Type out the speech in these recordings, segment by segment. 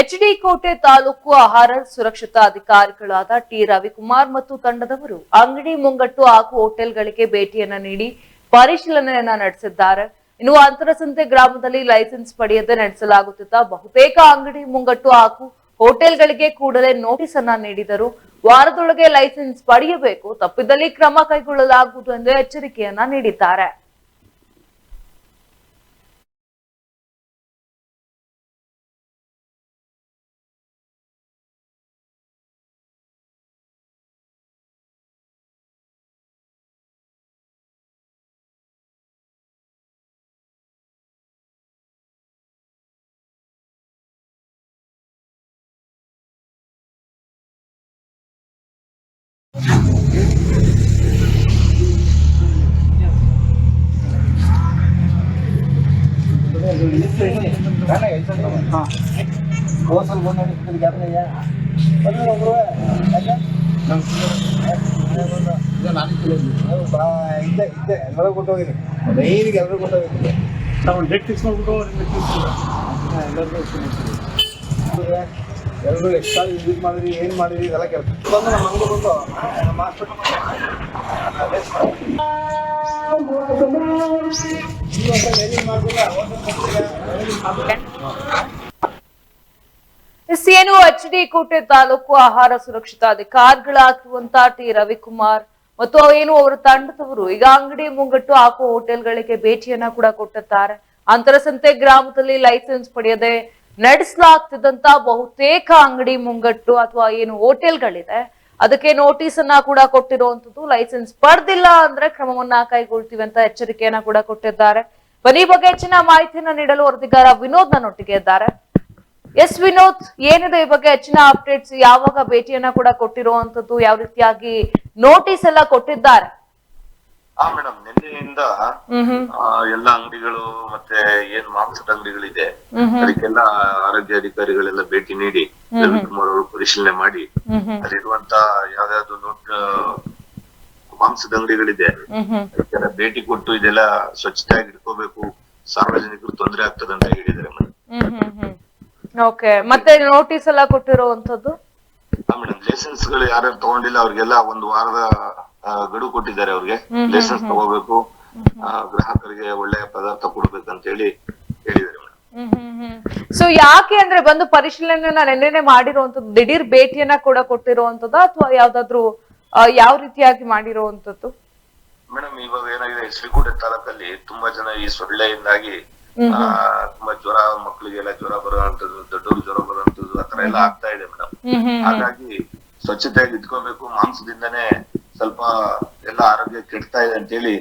H D ಕೋಟೆ ತಾಲೂಕು ಆಹಾರ ಸುರಕ್ಷತಾ ಅಧಿಕಾರಿಗಳಾದ ಟಿ. ರವಿಕುಮಾರ್ ಮತ್ತು ತಂಡದವರು ಅಂಗಡಿ ಮುಂಗಟ್ಟು ಹಾಗೂ ಹೋಟೆಲ್ಗಳಿಗೆ ಭೇಟಿಯನ್ನ ನೀಡಿ ಪರಿಶೀಲನೆಯನ್ನ ನಡೆಸಿದ್ದಾರೆ. ಇನ್ನು ಅಂತರಸಂತೆ ಗ್ರಾಮದಲ್ಲಿ ಲೈಸೆನ್ಸ್ ಪಡೆಯದೆ ನಡೆಸಲಾಗುತ್ತಿದ್ದ ಬಹುತೇಕ ಅಂಗಡಿ ಮುಂಗಟ್ಟು ಹಾಗೂ ಹೋಟೆಲ್ಗಳಿಗೆ ಕೂಡಲೇ ನೋಟಿಸ್ ಅನ್ನ ನೀಡಿದರು. ವಾರದೊಳಗೆ ಲೈಸೆನ್ಸ್ ಪಡೆಯಬೇಕು, ತಪ್ಪಿದಲ್ಲಿ ಕ್ರಮ ಕೈಗೊಳ್ಳಲಾಗುವುದು ಎಂದು ಎಚ್ಚರಿಕೆಯನ್ನ ನೀಡಿದ್ದಾರೆ. ಕೋಸಲ್ ಬಂದು ನೋಡಿ ಗ್ಯಾಪ್ನಯ್ಯ ಬಂದ್ರೆ ಒಬ್ರು ಇದ್ದೆ ಇದ್ದೆ ಎಲ್ಲರೂ ಕೊಟ್ಟೋಗಿರಿ ಡೈರಿಗೆ ಎಲ್ಲರೂ ಕೊಟ್ಟೋಗಿರಿ ನಾವು ಡೇಟ್ ಫಿಕ್ಸ್ ಮಾಡ್ಬಿಟ್ಟು ಎಲ್ಲರೂ ಎಕ್ಸ್ಟ್ರಾ ಯೂಸ್ ಮಾಡಿದ್ರಿ ಏನು ಮಾಡಿದ್ರಿ ಇದೆಲ್ಲ ಕೆಲಸ ಬಂದು ನಮ್ಮ ಅಂಗಡಿ ಬಂದು ಸಿಎನ್ಒ ಎಚ್ ಡಿ ಕೋಟೆ ತಾಲೂಕು ಆಹಾರ ಸುರಕ್ಷತಾ ಅಧಿಕಾರಿಗಳಾಗಿರುವಂತಹ ಟಿ. ರವಿಕುಮಾರ್ ಮತ್ತು ಏನು ಅವರ ತಂಡದವರು ಈಗ ಅಂಗಡಿ ಮುಂಗಟ್ಟು ಹಾಕುವ ಹೋಟೆಲ್ಗಳಿಗೆ ಭೇಟಿಯನ್ನ ಕೂಡ ಕೊಟ್ಟಿದ್ದಾರೆ. ಅಂತರಸಂತೆ ಗ್ರಾಮದಲ್ಲಿ ಲೈಸೆನ್ಸ್ ಪಡೆಯದೆ ನಡೆಸಲಾಗ್ತಿದ್ದಂತ ಬಹುತೇಕ ಅಂಗಡಿ ಮುಂಗಟ್ಟು ಅಥವಾ ಏನು ಹೋಟೆಲ್ಗಳಿದೆ ಅದಕ್ಕೆ ನೋಟಿಸ್ ಅನ್ನ ಕೂಡ ಕೊಟ್ಟಿರುವಂತದ್ದು ಲೈಸೆನ್ಸ್ ಪಡೆದಿಲ್ಲ ಅಂದ್ರೆ ಕ್ರಮವನ್ನ ಕೈಗೊಳ್ತೀವಿ ಅಂತ ಎಚ್ಚರಿಕೆಯನ್ನ ಕೂಡ ಕೊಟ್ಟಿದ್ದಾರೆ. ಬನ್ನಿ ಬಗ್ಗೆ ಹೆಚ್ಚಿನ ಮಾಹಿತಿಯನ್ನ ನೀಡಲು ವರದಿಗಾರ ವಿನೋದ್ ನನ್ನೊಟ್ಟಿಗೆ ಇದ್ದಾರೆ. ಎಸ್ ವಿನೋದ್ ಏನಿದೆ ಈ ಬಗ್ಗೆ ಹೆಚ್ಚಿನ ಅಪ್ಡೇಟ್ಸ್ ಯಾವಾಗ ಭೇಟಿಯನ್ನ ಕೂಡ ಕೊಟ್ಟಿರುವಂತದ್ದು ಯಾವ ರೀತಿಯಾಗಿ ನೋಟಿಸ್ ಎಲ್ಲ ಕೊಟ್ಟಿದ್ದಾರೆ? ಹಾ ಮೇಡಮ್ ನಿನ್ನೆಯಿಂದ ಎಲ್ಲ ಅಂಗಡಿಗಳು ಮತ್ತೆ ಏನ್ ಮಾಂಸದ ಅಂಗಡಿಗಳಿದೆ ಅದಕ್ಕೆಲ್ಲ ಆರೋಗ್ಯ ಅಧಿಕಾರಿಗಳೆಲ್ಲ ಭೇಟಿ ನೀಡಿ ರವಿಕುಮಾರ್ ಅವರು ಪರಿಶೀಲನೆ ಮಾಡಿ ಅಲ್ಲಿರುವಂತ ಯಾವ್ದಾದ್ರು ನೋಟ್ ಮಾಂಸದ ಅಂಗಡಿಗಳಿದೆ. ಅದಕ್ಕೆಲ್ಲ ಭೇಟಿ ಕೊಟ್ಟು ಇದೆಲ್ಲ ಸ್ವಚ್ಛತೆಯಾಗಿ ಇಟ್ಕೋಬೇಕು. ಸಾರ್ವಜನಿಕರು ತೊಂದರೆ ಆಗ್ತದೆ ಅಂತ ಹೇಳಿದ್ದಾರೆ ಓಕೆ ಮತ್ತೆ ನೋಟಿಸ್ ಎಲ್ಲ ಕೊಟ್ಟಿರುವಂತದ್ದು ಮೇಡಮ್ ಲೈಸೆನ್ಸ್ಗಳು ಯಾರ್ಯಾರು ತಗೊಂಡಿಲ್ಲ ಅವ್ರಿಗೆಲ್ಲ ಒಂದು ವಾರದ ಗಡುವು ಕೊಟ್ಟಿದ್ದಾರೆ ಅವ್ರಿಗೆ. ಲೈಸೆನ್ಸ್ ತಗೋಬೇಕು. ಗ್ರಾಹಕರಿಗೆ ಒಳ್ಳೆಯ ಪದಾರ್ಥ ಕೊಡ್ಬೇಕಂತ ಹೇಳಿ ಹೇಳಿದ್ದಾರೆ ಮೇಡಮ್. ಸೊ ಯಾಕೆ ಅಂದ್ರೆ ಬಂದು ಪರಿಶೀಲನೆಯನ್ನ ನೆನ್ನೆನೆ ಮಾಡಿರುವಂತದ್ದು ದಿಢೀರ್ ಭೇಟಿಯನ್ನ ಕೂಡ ಕೊಟ್ಟಿರುವಂತದ್ದು ಅಥವಾ ಯಾವ್ದಾದ್ರು ಯಾವ ರೀತಿಯಾಗಿ ಮಾಡಿರುವಂತದ್ದು ಮೇಡಮ್ ಇವಾಗ ಏನಾಗಿದೆ ಶ್ರೀಕೂಟ ತಾಲೂಕಲ್ಲಿ ತುಂಬಾ ಜನ ಈ ಸೊಳ್ಳೆಯಿಂದಾಗಿ ತುಂಬಾ ಜ್ವರ ಮಕ್ಕಳಿಗೆಲ್ಲ ಜ್ವರ ಬರುವಂತದ್ದು ದೊಡ್ಡವರು ಜ್ವರ ಬರುವಂತದ್ದು ಆತರ ಎಲ್ಲ ಆಗ್ತಾ ಇದೆ ಮೇಡಮ್. ಹಾಗಾಗಿ ಸ್ವಚ್ಛತೆಯಾಗಿ ಇಟ್ಕೋಬೇಕು ಮಾಂಸದಿಂದನೇ ಸ್ವಲ್ಪ ಎಲ್ಲ ಆರೋಗ್ಯ ಕೆಡ್ತಾ ಇದೆ ಅಂತ ಹೇಳಿ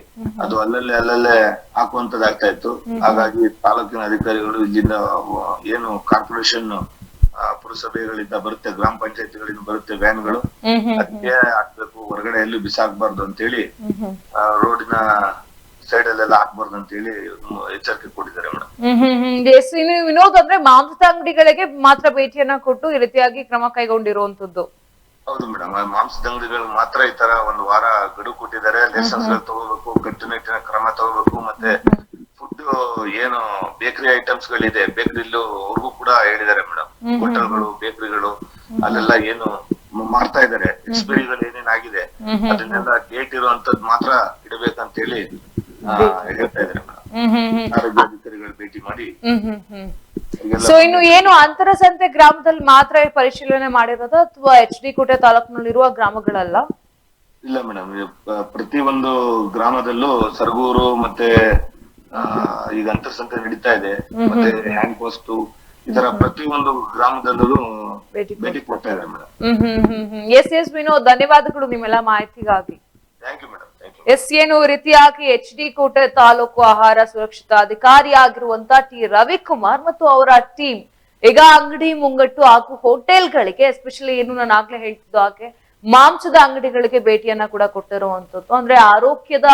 ಅದು ಅಲ್ಲಲ್ಲೇ ಅಲ್ಲಲ್ಲೇ ಹಾಕುವಂತದಾಗ್ತಾ ಇತ್ತು. ಹಾಗಾಗಿ ತಾಲೂಕಿನ ಅಧಿಕಾರಿಗಳು ಇಲ್ಲಿಂದ ಏನು ಕಾರ್ಪೊರೇಷನ್ ಪುರಸಭೆಗಳಿಂದ ಬರುತ್ತೆ ಗ್ರಾಮ ಪಂಚಾಯತ್ಗಳಿಂದ ಬರುತ್ತೆ ವ್ಯಾನ್ಗಳು. ಅದಕ್ಕೆ ಹಾಕ್ಬೇಕು ಹೊರಗಡೆ ಎಲ್ಲೂ ಬಿಸಾಕ್ಬಾರ್ದು ಅಂತ ಹೇಳಿ ರೋಡಿನ ಸೈಡ್ ಅಲ್ಲೆಲ್ಲ ಹಾಕ್ಬಾರ್ದು ಅಂತ ಹೇಳಿ ಎಚ್ಚರಿಕೆ ಕೊಟ್ಟಿದ್ದಾರೆ ಮೇಡಮ್. ವಿನೋದ್ ಅಂದ್ರೆ ಮಾಂಸದ ಅಂಗಡಿಗಳಿಗೆ ಮಾತ್ರ ಭೇಟಿಯನ್ನ ಕೊಟ್ಟು ಈ ರೀತಿಯಾಗಿ ಕ್ರಮ ಕೈಗೊಂಡಿರುವಂತದ್ದು ಹೌದು ಮೇಡಮ್ ಮಾಂಸದ ಅಂಗಡಿಗಳು ಮಾತ್ರ ಈ ತರ ಒಂದು ವಾರ ಗಡು ಕೊಟ್ಟಿದ್ದಾರೆ. ಲೈಸೆನ್ಸ್ಗಳು ತಗೋಬೇಕು ಕಟ್ಟುನಿಟ್ಟಿನ ಕ್ರಮ ತಗೋಬೇಕು ಮತ್ತೆ ಫುಡ್ ಏನು ಬೇಕರಿ ಐಟಮ್ಸ್ ಗಳಿದೆ ಬೇಕರಿಲ್ಲೂ ಅವ್ರಿಗೂ ಕೂಡ ಹೇಳಿದ್ದಾರೆ ಮೇಡಮ್ ಹೋಟೆಲ್ಗಳು ಬೇಕರಿಗಳು ಅಲ್ಲೆಲ್ಲ ಏನು ಮಾಡ್ತಾ ಇದ್ದಾರೆ. ಎಕ್ಸ್ಪೈರಿಗಳು ಏನೇನಾಗಿದೆ ಅದನ್ನೆಲ್ಲ ಡೇಟ್ ಇರುವಂತದ್ ಮಾತ್ರ ಇಡಬೇಕಂತ ಹೇಳಿ ಹೇಳ್ತಾ ಇದ್ದಾರೆ ಮೇಡಮ್ ಆರೋಗ್ಯ ಅಧಿಕಾರಿಗಳು ಭೇಟಿ ಮಾಡಿ ಸೊ ಇನ್ನು ಏನು ಅಂತರಸಂತೆ ಗ್ರಾಮದಲ್ಲಿ ಮಾತ್ರ ಪರಿಶೀಲನೆ ಮಾಡಿರೋದು ಅಥವಾ ಎಚ್ ಡಿ ಕೋಟೆ ತಾಲೂಕಿನಲ್ಲಿರುವ ಗ್ರಾಮಗಳಲ್ಲ? ಇಲ್ಲ ಮೇಡಮ್ ಪ್ರತಿ ಒಂದು ಗ್ರಾಮದಲ್ಲೂ ಸರಗೂರು ಮತ್ತೆ ಈಗ ಅಂತರ್ಸಂತೆ ನಡೀತಾ ಇದೆ. ಮತ್ತೆ ಹ್ಯಾಂಡ್ ಪೋಸ್ಟ್ ಇದರ ಒಂದು ಗ್ರಾಮದಲ್ಲೂ ಭೇಟಿ ಭೇಟಿ ಕೊಡ್ತಾ ಇದ್ದಾರೆ ಮೇಡಮ್. ಹ್ಮ್ ಹ್ಮ್ ಹ್ಮ್ ಹ್ಮ್. ಎಸ್ ಎಸ್ ವಿನೋದ್ ಧನ್ಯವಾದಗಳು ನಿಮ್ಮೆಲ್ಲ ಮಾಹಿತಿಗಾಗಿ. Thank you madam. ಎಸ್ ಏನು ರೀತಿಯಾಗಿ ಎಚ್ ಡಿ ಕೋಟೆ ತಾಲೂಕು ಆಹಾರ ಸುರಕ್ಷತಾ ಅಧಿಕಾರಿಯಾಗಿರುವಂತ ಟಿ. ರವಿಕುಮಾರ್ ಮತ್ತು ಅವರ ಟೀಮ್ ಈಗ ಅಂಗಡಿ ಮುಂಗಟ್ಟು ಹಾಗೂ ಹೋಟೆಲ್ಗಳಿಗೆ ಎಸ್ಪೆಷಲಿ ಏನು ನಾನು ಆಗ್ಲೇ ಹೇಳ್ತಿದ್ದು ಹಾಗೆ, ಮಾಂಸದ ಅಂಗಡಿಗಳಿಗೆ ಭೇಟಿಯನ್ನ ಕೂಡ ಕೊಟ್ಟಿರುವಂತದ್ದು. ಅಂದ್ರೆ ಆರೋಗ್ಯದ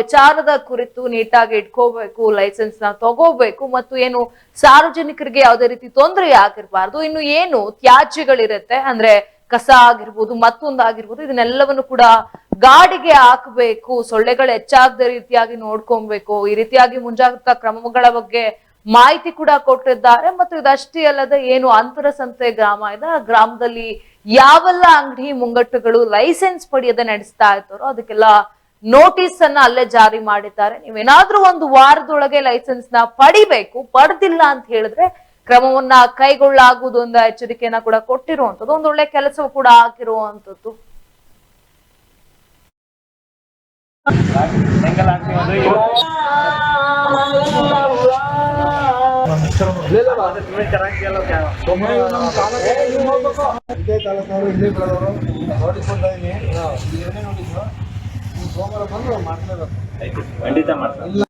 ವಿಚಾರದ ಕುರಿತು ನೀಟಾಗಿ ಇಟ್ಕೋಬೇಕು ಲೈಸೆನ್ಸ್ನ ತಗೋಬೇಕು ಮತ್ತು ಏನು ಸಾರ್ವಜನಿಕರಿಗೆ ಯಾವುದೇ ರೀತಿ ತೊಂದರೆ ಆಗಿರಬಾರ್ದು ಇನ್ನು ಏನು ತ್ಯಾಜ್ಯಗಳಿರುತ್ತೆ, ಅಂದ್ರೆ ಕಸ ಆಗಿರ್ಬೋದು, ಮತ್ತೊಂದು ಆಗಿರ್ಬೋದು, ಇದನ್ನೆಲ್ಲವನ್ನು ಕೂಡ ಗಾಡಿಗೆ ಹಾಕಬೇಕು, ಸೊಳ್ಳೆಗಳು ಹೆಚ್ಚಾಗದ ರೀತಿಯಾಗಿ ನೋಡ್ಕೊಬೇಕು. ಈ ರೀತಿಯಾಗಿ ಮುಂಜಾಗ್ರತಾ ಕ್ರಮಗಳ ಬಗ್ಗೆ ಮಾಹಿತಿ ಕೂಡ ಕೊಟ್ಟಿದ್ದಾರೆ. ಮತ್ತು ಇದಷ್ಟೇ ಅಲ್ಲದೆ ಏನು ಅಂತರ ಸಂತೆ ಗ್ರಾಮ ಇದೆ, ಆ ಗ್ರಾಮದಲ್ಲಿ ಯಾವೆಲ್ಲ ಅಂಗಡಿ ಮುಂಗಟ್ಟುಗಳು ಲೈಸೆನ್ಸ್ ಪಡೆಯದೆ ನಡೆಸ್ತಾ ಇರ್ತಾರೋ ಅದಕ್ಕೆಲ್ಲ ನೋಟಿಸ್ ಅನ್ನ ಅಲ್ಲೇ ಜಾರಿ ಮಾಡಿದ್ದಾರೆ. ನೀವೇನಾದ್ರೂ ಒಂದು ವಾರದೊಳಗೆ ಲೈಸೆನ್ಸ್ನ ಪಡಿಬೇಕು, ಪಡೆದಿಲ್ಲ ಅಂತ ಹೇಳಿದ್ರೆ ಕ್ರಮವನ್ನ ಕೈಗೊಳ್ಳಲಾಗುವುದು ಒಂದು ಎಚ್ಚರಿಕೆಯನ್ನ ಕೂಡ ಕೊಟ್ಟಿರುವಂತದ್ದು ಒಂದು ಒಳ್ಳೆ ಕೆಲಸ ಕೂಡ ಆಗಿರುವಂತದ್ದು ಸೋಮವಾರ ಬಂದು ಖಂಡಿತ ಮಾಡ್ತಾರೆ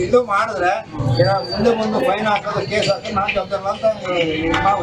ಇದು ಮಾಡಿದ್ರೆ ಏನೋ ಮುಂದೆ ಮುಂದೆ ಫೈನ್ ಹಾಕೋದು ಕೇಸ್ ಹಾಕೋದು ನಾನು ಜವಾಬ್ದಾರ ಅಂತ ನಾವು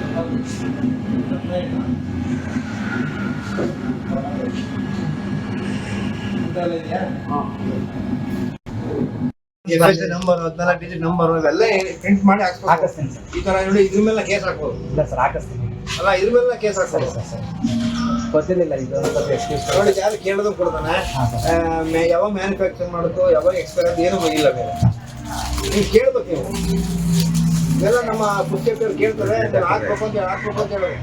ನಂಬರ್ ಹದಿನಾಲ್ಕು ಡಿಜಿಟ್ ನಂಬರ್ ಇವೆಲ್ಲ ಪ್ರಿಂಟ್ ಮಾಡಿ ಹಾಕಿಸ್ತೀನಿ ಸರ್. ಈ ತರ ನೋಡಿ ಇದ್ರ ಮೇಲೆ ಕೇಸ್ ಹಾಕ್ಬೋದು. ಇಲ್ಲ ಸರ್ ಹಾಕಿಸ್ತೀನಿ. ಅಲ್ಲ ಇದ್ರ ಮೇಲೆ ಕೇಸ್ ಹಾಕ್ತಾರೆ ಸರ್ ಸರ್. ಗೊತ್ತಿರಲಿಲ್ಲ ಇದು ನೋಡಿ ಯಾರು ಕೇಳೋದು ಕೊಡ್ತಾನೆ. ಯಾವಾಗ ಮ್ಯಾನುಫ್ಯಾಕ್ಚರ್ ಮಾಡೋದು ಯಾವಾಗ ಎಕ್ಸ್ಪೈರ್ ಅದು ಏನು ಇಲ್ಲ ಬೇರೆ. ನೀವು ಕೇಳ್ಬೇಕು ನೀವು. ಇದೆಲ್ಲ ನಮ್ಮ ಪುಸ್ತಕರು ಕೇಳ್ತಾರೆ ಹಾಕ್ಬೇಕು ಅಂತ ಹೇಳಿ ಹಾಕ್ಬೇಕು ಅಂತ ಹೇಳೋದು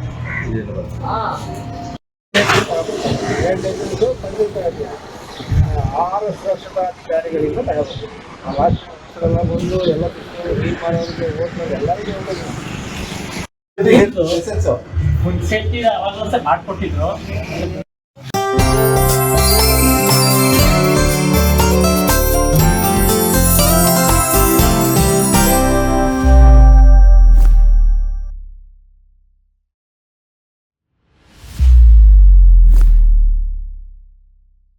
ಎರಡು ಖಂಡಿತ ಆರು ಸುರಕ್ಷತಾ ಅಧಿಕಾರಿಗಳಿಂದ ತಗೋಬೇಕು ಆ ಎಲ್ಲ ಬಂದು ಎಲ್ಲ ಕಿತ್ತು ರೀಡ್ ಮಾಡೋರಿಗೆ ಓದ್ತಾರೆ ಎಲ್ಲರಿಗೂ ಒಂದು ಸೇಫ್ಟಿ ಅವಾಗ ಮಾಡ್ಕೊಟ್ಟಿದ್ರು.